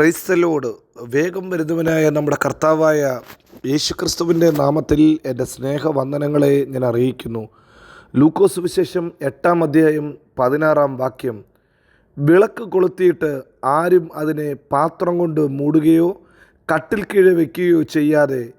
Praise the Lord വേഗം വരുന്നവനായ നമ്മുടെ കർത്താവായ യേശുക്രിസ്തുവിന്റെ നാമത്തിൽ എന്റെ സ്നേഹവന്ദനങ്ങളെ ഞാൻ അറിയിക്കുന്നു. ലൂക്കോസ് വിശേഷം എട്ടാം അധ്യായം പതിനാറാം വാക്യം. വിളക്ക് കൊളുത്തിയിട്ട് ആരും അതിനെ പാത്രം കൊണ്ട് മൂടുകയോ കട്ടിൽ കീഴെ വയ്ക്കുകയോ ചെയ്യാതെ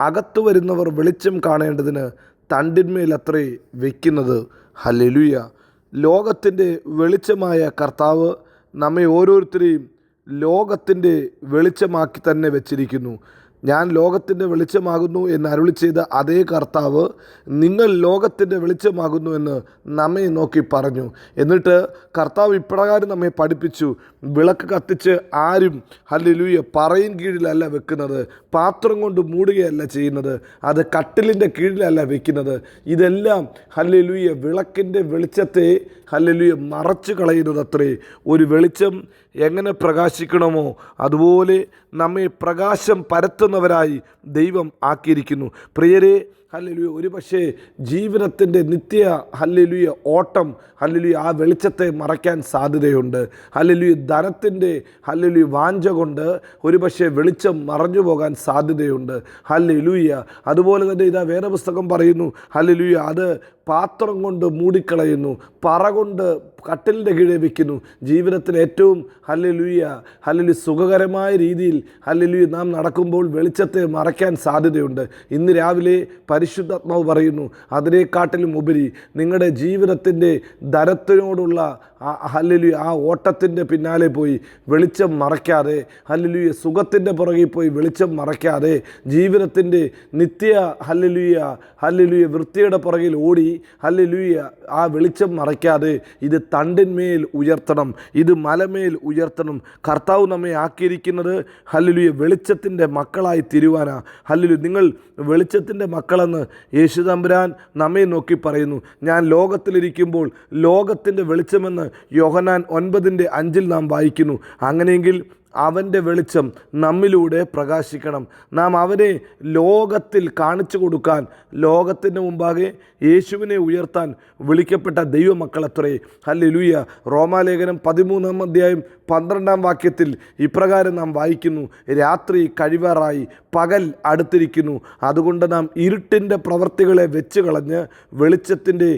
അകത്തു വരുന്നവർ വെളിച്ചം കാണേണ്ടതിന് തണ്ടിന്മേലത്രേ വയ്ക്കുന്നത് ഹലലുയ ലോകത്തിന്റെ വെളിച്ചമായ കർത്താവ് നമ്മെ ഓരോരുത്തരെയും ലോകത്തിന്റെ വെളിച്ചമാക്കി തന്നെ വെച്ചിരിക്കുന്നു. ഞാൻ ലോകത്തിന്റെ വെളിച്ചമാകുന്നു എന്ന് അരുളി ചെയ്ത അതേ കർത്താവ് നിങ്ങൾ ലോകത്തിന്റെ വെളിച്ചമാകുന്നു എന്ന് നമ്മെ നോക്കി പറഞ്ഞു. എന്നിട്ട് കർത്താവ് ഇപ്രകാരം നമ്മെ പഠിപ്പിച്ചു. വിളക്ക് കത്തിച്ച് ആരും ഹല്ലേലൂയ പറയും കീഴിലല്ല വെക്കുന്നത്. പാത്രം കൊണ്ട് മൂടുകയല്ല ചെയ്യുന്നത്. അത് കട്ടിലിന്റെ കീഴിലല്ല വെക്കുന്നത്. ഇതെല്ലാം ഹല്ലേലൂയ വിളക്കിന്റെ വെളിച്ചത്തെ ഹല്ലേലൂയ മറച്ചു കളയുന്നത് അത്രേ ഒരു വെളിച്ചം എങ്ങനെ പ്രകാശിക്കണമോ അതുപോലെ നമ്മെ പ്രകാശം പരത്തുന്നവരായി ദൈവം ആക്കിയിരിക്കുന്നു. പ്രിയരെ ഹല്ലേലൂയ. ഒരു പക്ഷേ ജീവനത്തിന്റെ നിത്യ ഹല്ലേലൂയ ഓട്ടം ഹല്ലേലൂയ ആ വെളിച്ചത്തെ മറയ്ക്കാൻ സാധ്യതയുണ്ട്. ഹല്ലേലൂയ ധനത്തിന്റെ ഹല്ലേലൂയ വാഞ്ച കൊണ്ട് ഒരു പക്ഷേ വെളിച്ചം മറഞ്ഞു പോകാൻ സാധ്യതയുണ്ട്. ഹല്ലേലൂയ. അതുപോലെ തന്നെ ഇതാ വേറെ പുസ്തകം പറയുന്നു. ഹല്ലേലൂയ അത് പാത്രം കൊണ്ട് മൂടിക്കളയുന്നു പറ കൊണ്ട് കട്ടിലിന്റെ കീഴെ വയ്ക്കുന്നു ജീവിതത്തിൽ ഏറ്റവും ഹല്ലേലൂയ ഹല്ലിലു സുഖകരമായ രീതിയിൽ ഹല്ലേലൂയ നാം നടക്കുമ്പോൾ വെളിച്ചത്തെ മറയ്ക്കാൻ സാധ്യതയുണ്ട്. ഇന്ന് രാവിലെ പരിശുദ്ധാത്മാവ് പറയുന്നു. അതിനെക്കാട്ടിലും ഉപരി നിങ്ങളുടെ ജീവിതത്തിന്റെ ധരത്തിനോടുള്ള ആ ഹല്ലേലൂയ ആ ഓട്ടത്തിന്റെ പിന്നാലെ പോയി വെളിച്ചം മറയ്ക്കാതെ ഹല്ലേലൂയ സുഖത്തിന്റെ പുറകിൽ പോയി വെളിച്ചം മറയ്ക്കാതെ ജീവിതത്തിന്റെ നിത്യ ഹല്ലേലൂയ ഹല്ലേലൂയ വൃത്തിയുടെ പുറകിൽ ഓടി ഹല്ലേലൂയ ആ വെളിച്ചം മറയ്ക്കാതെ ഇത് തണ്ടിന്മേൽ ഉയർത്തണം ഇത് മലമേൽ ഉയർത്തണം. കർത്താവ് നമ്മെ ആക്കിയിരിക്കുന്നത് ഹല്ലേലൂയ വെളിച്ചത്തിന്റെ മക്കളായി തിരുവാനാ. ഹല്ലലു നിങ്ങൾ വെളിച്ചത്തിന്റെ മക്കളെന്ന് യേശുതമ്പുരാൻ നമ്മെ നോക്കി പറയുന്നു. ഞാൻ ലോകത്തിലിരിക്കുമ്പോൾ ലോകത്തിന്റെ വെളിച്ചമെന്ന് യോഹനാൻ ഒൻപതിന്റെ അഞ്ചിൽ നാം വായിക്കുന്നു അങ്ങനെയെങ്കിൽ അവന്റെ വെളിച്ചം നമ്മിലൂടെ പ്രകാശിക്കണം. നാം അവനെ ലോകത്തിൽ കാണിച്ചു കൊടുക്കാൻ ലോകത്തിന്റെ മുമ്പാകെ യേശുവിനെ ഉയർത്താൻ വിളിക്കപ്പെട്ട ദൈവമക്കളത്രേ. അല്ലെ ഹല്ലേലൂയ. റോമാലേഖനം പതിമൂന്നാം അധ്യായം പന്ത്രണ്ടാം വാക്യത്തിൽ ഇപ്രകാരം നാം വായിക്കുന്നു രാത്രി കഴിവാറായി പകൽ അടുത്തിരിക്കുന്നു. അതുകൊണ്ട് നാം ഇരുട്ടിന്റെ പ്രവൃത്തികളെ വെച്ച് കളഞ്ഞ് വെളിച്ചത്തിന്റെ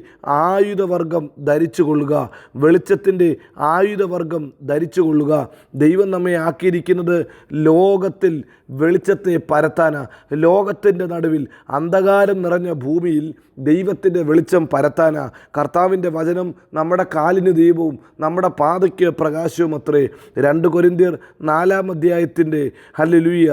ആയുധവർഗം ധരിച്ചു കൊള്ളുക വെളിച്ചത്തിന്റെ ആയുധവർഗം ധരിച്ചു കൊള്ളുക ദൈവം നമ്മെ ആക്കിയിരിക്കുന്നത് ലോകത്തിൽ വെളിച്ചത്തെ പരത്താനാണ് ലോകത്തിന്റെ നടുവിൽ അന്ധകാരം നിറഞ്ഞ ഭൂമിയിൽ ദൈവത്തിന്റെ വെളിച്ചം പരത്താനാണ് കർത്താവിന്റെ വചനം നമ്മുടെ കാലിന് ദൈവവും നമ്മുടെ പാതയ്ക്ക് പ്രകാശവും അത്രേ രണ്ട് കൊരിന്തിയർ നാലാം അധ്യായത്തിന്റെ ഹല്ലേലൂയ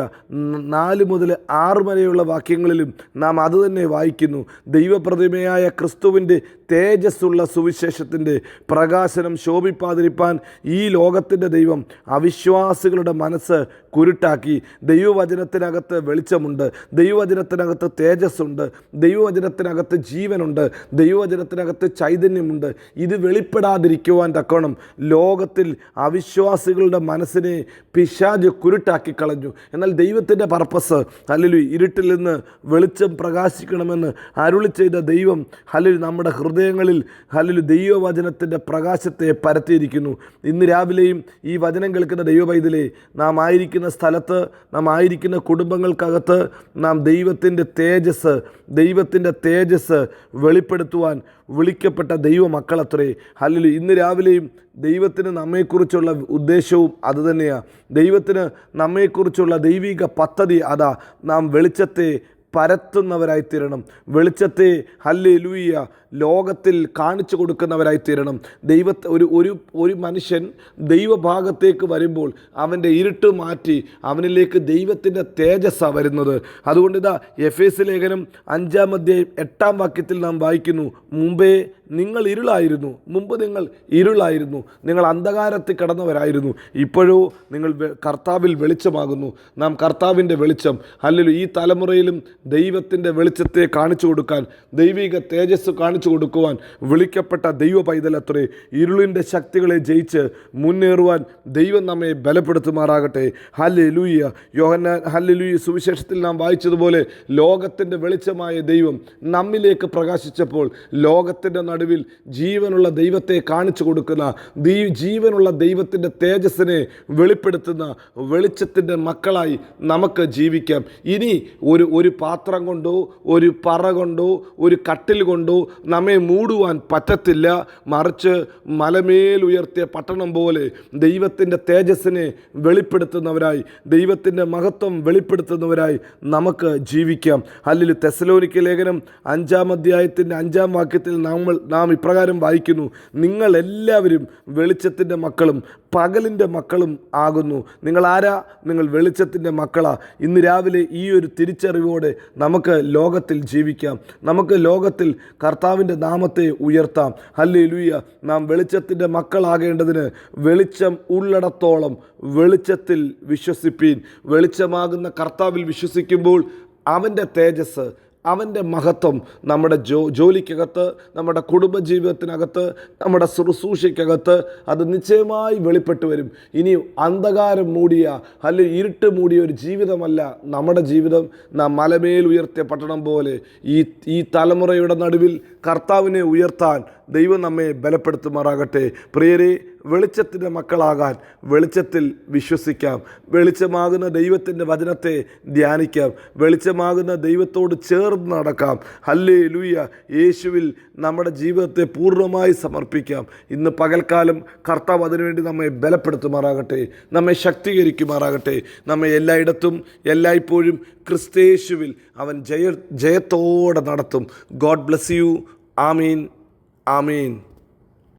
നാല് മുതൽ ആറ് വരെയുള്ള വാക്യങ്ങളിലും നാം അത് തന്നെ വായിക്കുന്നു. ദൈവപ്രതിമയായ ക്രിസ്തുവിന്റെ തേജസ്സുള്ള സുവിശേഷത്തിന്റെ പ്രകാശനം ശോഭിപ്പാതിരിപ്പാൻ ഈ ലോകത്തിന്റെ ദൈവം അവിശ്വാസികളുടെ മനസ്സ് കുരുട്ടാക്കി. ദൈവവചനത്തിനകത്ത് വെളിച്ചമുണ്ട്. ദൈവവചനത്തിനകത്ത് തേജസ്സുണ്ട്. ദൈവവചനത്തിനകത്ത് ജീവനുണ്ട്. ദൈവവചനത്തിനകത്ത് ചൈതന്യമുണ്ട്. ഇത് വെളിപ്പെടാതിരിക്കുവാൻ തക്കോണം ലോകത്തിൽ അവിശ്വാസികളുടെ മനസ്സിനെ പിശാജ് കുരുട്ടാക്കി കളഞ്ഞു എന്നാൽ ദൈവത്തിന്റെ പർപ്പസ് അല്ലെങ്കിൽ ഇരുട്ടിൽ നിന്ന് വെളിച്ചം പ്രകാശിക്കണമെന്ന് അരുളി ചെയ്ത ദൈവം അല്ലെങ്കിൽ നമ്മുടെ ഹൃദയങ്ങളിൽ ഹലിൽ ദൈവവചനത്തിന്റെ പ്രകാശത്തെ പരത്തിയിരിക്കുന്നു. ഇന്ന് രാവിലെയും ഈ വചനം കേൾക്കുന്ന ദൈവവൈതലേ നാം ആയിരിക്കുന്ന സ്ഥലത്ത് നാം ആയിരിക്കുന്ന കുടുംബങ്ങൾക്കകത്ത് നാം ദൈവത്തിന്റെ തേജസ് ദൈവത്തിന്റെ തേജസ് വെളിപ്പെടുത്തുവാൻ വിളിക്കപ്പെട്ട ദൈവമക്കളത്രേ. ഹല്ലിൽ ഇന്ന് രാവിലെയും ദൈവത്തിന് നമ്മെക്കുറിച്ചുള്ള ഉദ്ദേശവും അതുതന്നെയാണ് ദൈവത്തിന് നമ്മെക്കുറിച്ചുള്ള ദൈവിക പദ്ധതി അതാ. നാം വെളിച്ചത്തെ പരത്തുന്നവരായിത്തീരണം വെളിച്ചത്തെ ഹല്ലേ ലൂയ്യ ലോകത്തിൽ കാണിച്ചു കൊടുക്കുന്നവരായി തീരണം. ദൈവത്തെ ഒരു ഒരു ഒരു മനുഷ്യൻ ദൈവഭാഗത്തേക്ക് വരുമ്പോൾ അവന്റെ ഇരുട്ട് മാറ്റി അവനിലേക്ക് ദൈവത്തിന്റെ തേജസ്സാണ് വരുന്നത്. അതുകൊണ്ട് ഇതാ എഫ് എസ് ലേഖനം അഞ്ചാം അധ്യായം എട്ടാം വാക്യത്തിൽ നാം വായിക്കുന്നു മുമ്പേ നിങ്ങൾ ഇരുളായിരുന്നു മുമ്പ് നിങ്ങൾ ഇരുളായിരുന്നു നിങ്ങൾ അന്ധകാരത്തിൽ കിടന്നവരായിരുന്നു ഇപ്പോഴോ നിങ്ങൾ കർത്താവിൽ വെളിച്ചമാകുന്നു നാം കർത്താവിന്റെ വെളിച്ചം. അല്ലെങ്കിൽ ഈ തലമുറയിലും ദൈവത്തിന്റെ വെളിച്ചത്തെ കാണിച്ചു കൊടുക്കാൻ ദൈവിക തേജസ് കാണിച്ചു കാണിച്ചു കൊടുക്കുവാൻ വിളിക്കപ്പെട്ട ദൈവ പൈതലത്രേ ഇരുളിന്റെ ശക്തികളെ ജയിച്ച് മുന്നേറുവാൻ ദൈവം നമ്മെ ബലപ്പെടുത്തുമാറാകട്ടെ. ഹല്ലെ ലൂയ്യ യോഹന്ന ഹല്ലെ ലൂയ്യ സുവിശേഷത്തിൽ നാം വായിച്ചതുപോലെ ലോകത്തിന്റെ വെളിച്ചമായ ദൈവം നമ്മിലേക്ക് പ്രകാശിച്ചപ്പോൾ ലോകത്തിന്റെ നടുവിൽ ജീവനുള്ള ദൈവത്തെ കാണിച്ചു കൊടുക്കുന്ന ജീവനുള്ള ദൈവത്തിന്റെ തേജസ്സിനെ വെളിപ്പെടുത്തുന്ന വെളിച്ചത്തിന്റെ മക്കളായി നമുക്ക് ജീവിക്കാം. ഇനി ഒരു ഒരു പാത്രം കൊണ്ടോ ഒരു പറ കൊണ്ടോ ഒരു കട്ടിൽ കൊണ്ടോ നമ്മെ മൂടുവാൻ പറ്റത്തില്ല. മറിച്ച് മലമേൽ ഉയർത്തിയ പട്ടണം പോലെ ദൈവത്തിന്റെ തേജസ്സിനെ വെളിപ്പെടുത്തുന്നവരായി ദൈവത്തിന്റെ മഹത്വം വെളിപ്പെടുത്തുന്നവരായി നമുക്ക് ജീവിക്കാം. അല്ലെങ്കിൽ തെസലോനിക്ക ലേഖനം അഞ്ചാം അധ്യായത്തിന്റെ അഞ്ചാം വാക്യത്തിൽ നമ്മൾ നാം ഇപ്രകാരം വായിക്കുന്നു. നിങ്ങൾ എല്ലാവരും വെളിച്ചത്തിന്റെ മക്കളും പകലിന്റെ മക്കളും ആകുന്നു. നിങ്ങൾ ആരാ? നിങ്ങൾ വെളിച്ചത്തിന്റെ മക്കളാ. ഇന്ന് രാവിലെ ഈ ഒരു തിരിച്ചറിവോടെ നമുക്ക് ലോകത്തിൽ ജീവിക്കാം. നമുക്ക് ലോകത്തിൽ കർത്താവിന്റെ നാമത്തെ ഉയർത്താം. ഹല്ലേ ലുയ്യ നാം വെളിച്ചത്തിന്റെ മക്കളാകേണ്ടതിന് വെളിച്ചം ഉള്ളിടത്തോളം വെളിച്ചത്തിൽ വിശ്വസിപ്പീൻ. വെളിച്ചമാകുന്ന കർത്താവിൽ വിശ്വസിക്കുമ്പോൾ അവന്റെ തേജസ് അവന്റെ മഹത്വം നമ്മുടെ ജോ ജോലിക്കകത്ത് നമ്മുടെ കുടുംബജീവിതത്തിനകത്ത് നമ്മുടെ ശുശ്രൂഷയ്ക്കകത്ത് അത് നിശ്ചയമായി വെളിപ്പെട്ടു വരും. ഇനി അന്ധകാരം മൂടിയ അല്ലെങ്കിൽ ഇരുട്ട് മൂടിയ ഒരു ജീവിതമല്ല നമ്മുടെ ജീവിതം. നാം മലമേൽ ഉയർത്തിയ പട്ടണം പോലെ ഈ ഈ തലമുറയുടെ നടുവിൽ കർത്താവിനെ ഉയർത്താൻ ദൈവം നമ്മെ ബലപ്പെടുത്തുമാറാകട്ടെ. പ്രിയരെ വെളിച്ചത്തിന്റെ മക്കളാകാൻ വെളിച്ചത്തിൽ വിശ്വസിക്കാം. വെളിച്ചമാകുന്ന ദൈവത്തിന്റെ വചനത്തെ ധ്യാനിക്കാം. വെളിച്ചമാകുന്ന ദൈവത്തോട് ചേർന്ന് നടക്കാം. ഹല്ലേ ലൂയ യേശുവിൽ നമ്മുടെ ജീവിതത്തെ പൂർണമായി സമർപ്പിക്കാം. ഇന്ന് പകൽക്കാലം കർത്താവ് അതിനുവേണ്ടി നമ്മെ ബലപ്പെടുത്തുമാറാകട്ടെ. നമ്മെ ശക്തീകരിക്കുമാറാകട്ടെ. നമ്മെ എല്ലായിടത്തും എല്ലായ്പ്പോഴും ക്രിസ്തേശുവിൽ അവൻ ജയ ജയത്തോടെ നടത്തും. God bless you. Amin. Amin